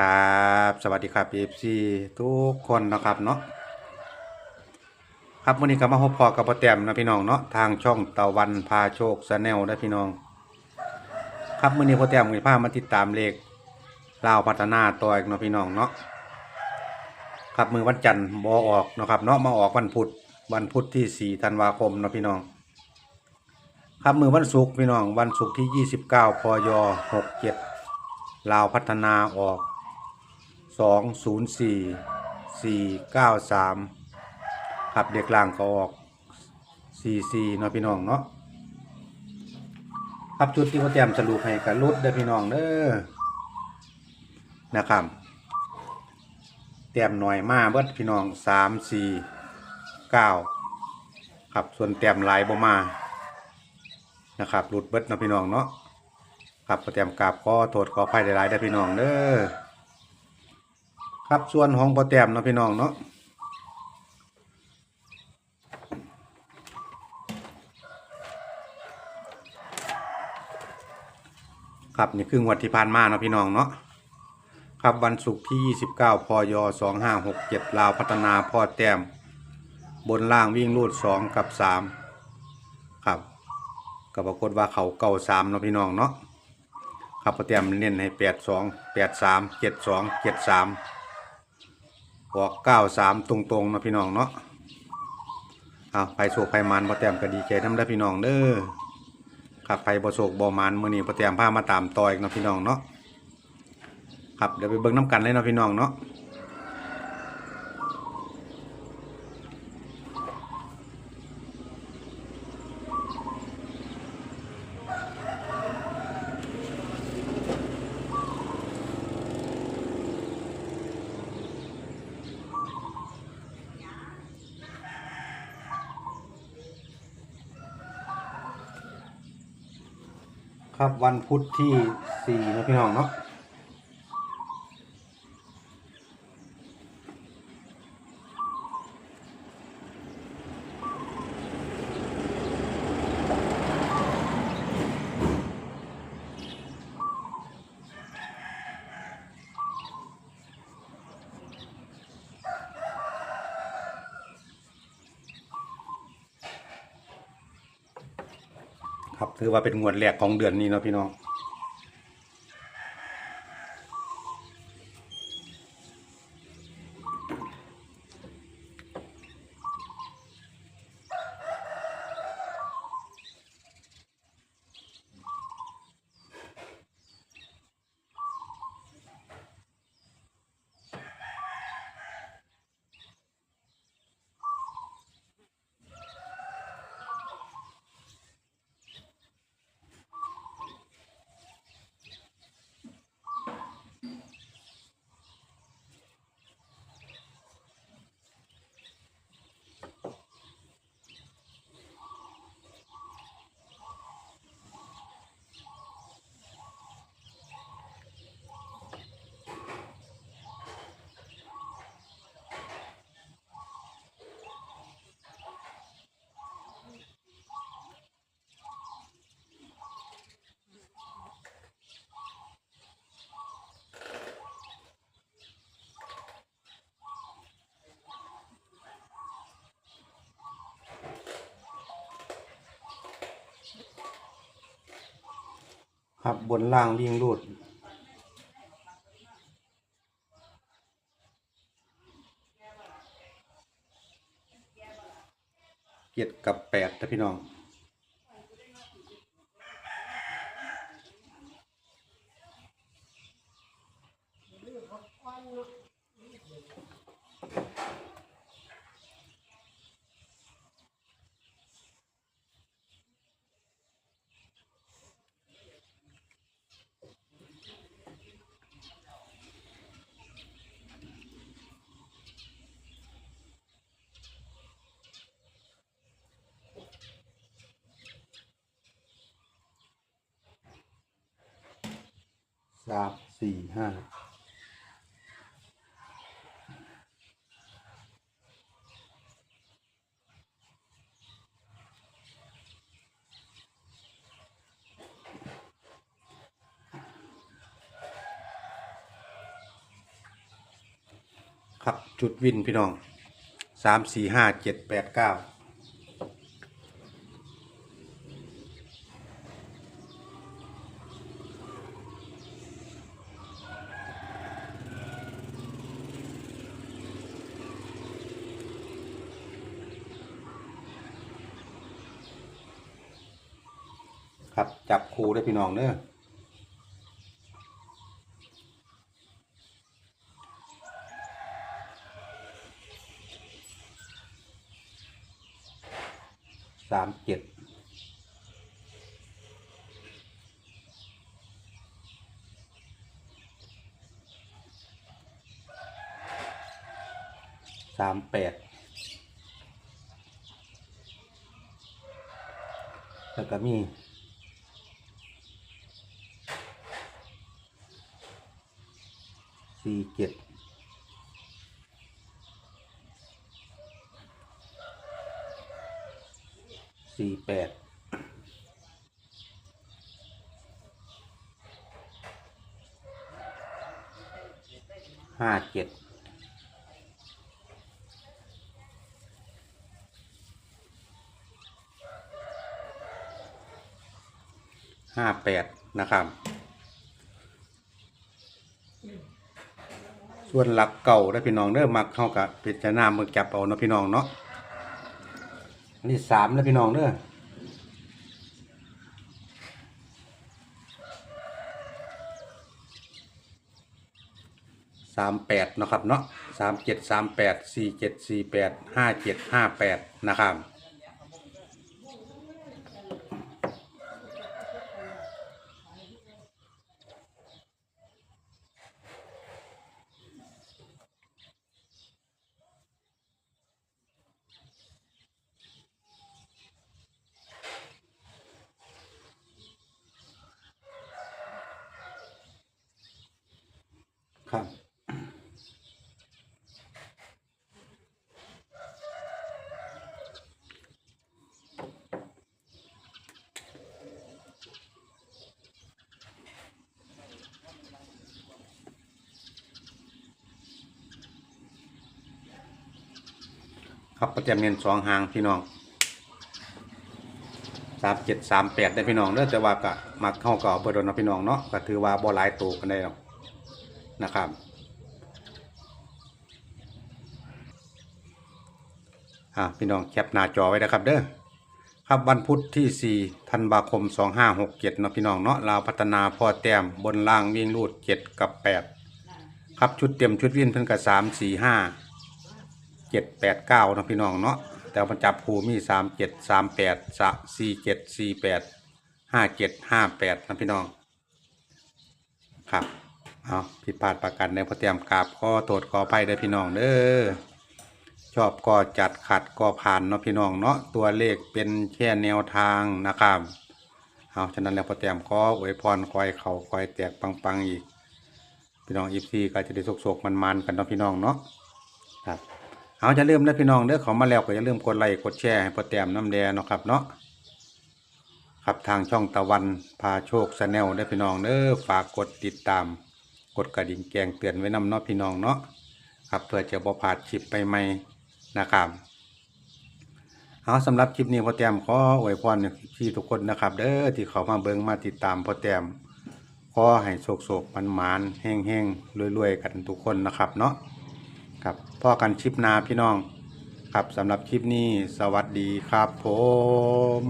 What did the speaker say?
ครับสวัสดีครับ FC ทุกคนนะครับเนาะครับวันนี้ก็มาพบพอกับพอแต้มนะพี่น้องเนาะทางช่องตะวันพาโชคชาแนลนะพี่น้อง ครับวันนี้พอแต้มมีพามาติดตามเลขลาวพัฒนาต่ออีกเนาะพี่น้องเนาะครับมือวันจันทร์บอออกนะครับเนาะมาออกวันพุธวันพุธที่ 4 ธันวาคมเนาะพี่น้อง ครับมือวันศุกร์พี่น้องวันศุกร์ที่ 29พย67ลาวพัฒนาออก สองศูนย์สี่สี่เก้าสามขับเด็กล่างก็ออกสี่สี่เนาะพี่น้องเนาะครับจุดที่เขาเตรียมสรุปให้กับรุดเด้อพี่น้องเด้อนะครับเตรียมหน่อยมาเบิดพี่น้องสามสี่เก้าครับส่วนเตรียมลายบ่มานะครับรุดเบิดเนาะพี่น้องเนาะครับเขาเตรียมกราบขอโทษขออภัยหลายๆเด้อพี่น้องเด้อ ครับส่วนของโปรแตมนะพี่น้องเนาะครับนี่คืองวดที่ผ่านมาเนาะพี่น้องเนาะครับวันศุกร์ที่ 29 พย 2567 ลาวพัฒนาพ่อแต้ม บนล่างวิ่งรูด 2 กับ 3 ครับก็ปรากฏว่าเขาเก่า3เนาะพี่น้องเนาะครับโปรแตมเน้นให้ 82 83 72 73 บอกเก้าสามตรงๆนะพี่น้องเนาะเอาไปโศกไปมันพอแต้มก็ดีใจทำได้พี่น้องเด้อขับไปบ่โศกบ่มันมือนี้พอแต้มพามาตามต่ออีกนะพี่น้องเนาะครับเดี๋ยวไปเบิ้งน้ำกันเลยนะพี่น้องเนาะ ครับวันพุธที่สี่นะพี่น้องเนาะ ครับถือว่าเป็นงวดแรกของเดือนนี้เนาะพี่น้อง ครับบนล่างวิ่งรูดเจ็ดกับแปดนะพี่น้อง สามสี่ห้าครับ จุดวินพี่น้องสามสี่ห้าเจ็ดแปดเก้า ครับ จับครูได้พี่น้องเด้อสามเจ็ดสามแปดแล้วก็มี สี่เจ็ดสี่แปดห้าเจ็ดห้าแปดนะครับ ส่วนหลักเก่าได้พี่น้องเด้อมักเข้ากับพิจารณาเมือจับเอาเนาะพี่น้องเนาะนี่สามแล้วพี่น้องเด้อสามแปดนะครับเนาะสามเจ็ดสามแปดสี่เจ็ดสี่แปดห้าเจ็ดห้าแปดนะครับ ครับประจำเงินสองหางพี่น้องสามเจ็ดสามแปดได้พี่น้องเด้อแต่ว่าก็มักเข้าก่าเบอร์โดนนะพี่น้องเนาะก็ถือว่าบ่หลายตัวกันได้หรอกนะครับ อ่าพี่น้องแคปหน้าจอไว้นะครับเด้อครับวันพุธที่ 4 ธันวาคม 2567เนาะพี่น้องเนาะลาวพัฒนาพ่อแต้มบนล่างวิ่งรูด 7 กับ 8 ครับชุดเต็มชุดวิ่งเพิ่นกับ3 4 5 7 8 9เนาะพี่น้องเนาะแต่มันจับคู่มี3 7 3 8 4 7 4 8 5 7 5 8นะพี่น้องครับเอาผิดพลาดประกันในพอเตรียมกราบขอโทษขออภัยได้พี่น้องเด้อชอบก็จัดขัดก็ผ่านเนาะพี่น้องเนาะตัวเลขเป็นแค่แนวทางนะครับเอาฉะนั้นแล้วพอแต้มขออวยพรคอยเขาคอยแตกปังๆอีก พี่น้องอีพีก็จะได้สุกๆมันๆกันเนาะพี่น้องเนาะครับ เอาจะเริ่าลืมนะพี่น้องเด้อเขามาแล้วก็อย่าลืมกดไลค์กดแชร์ให้พอแต้มน้ำแดงเนาะครับเนาะครับทางช่องตะวันพาโชคชาแนลได้พี่น้องเด้อฝากกดติดตาม กดกระดิ่งแจ้งเตือนไว้นำเนาะพี่น้องเนาะครับเพื่อจะบ่พลาดคลิปไปใหม่นะครับเอาสำหรับคลิปนี้พ่อแต้มขออวยพรที่ทุกคนนะครับ เด้อที่เขามาเบิ่งมาติดตามพ่อแต้มขอให้โศกโศกมันหมานแห้งแห้งๆรวยๆกันทุกคนนะครับเนาะ พ่อกันคลิปนาพี่น้อง ครับสำหรับคลิปนี้สวัสดีครับผม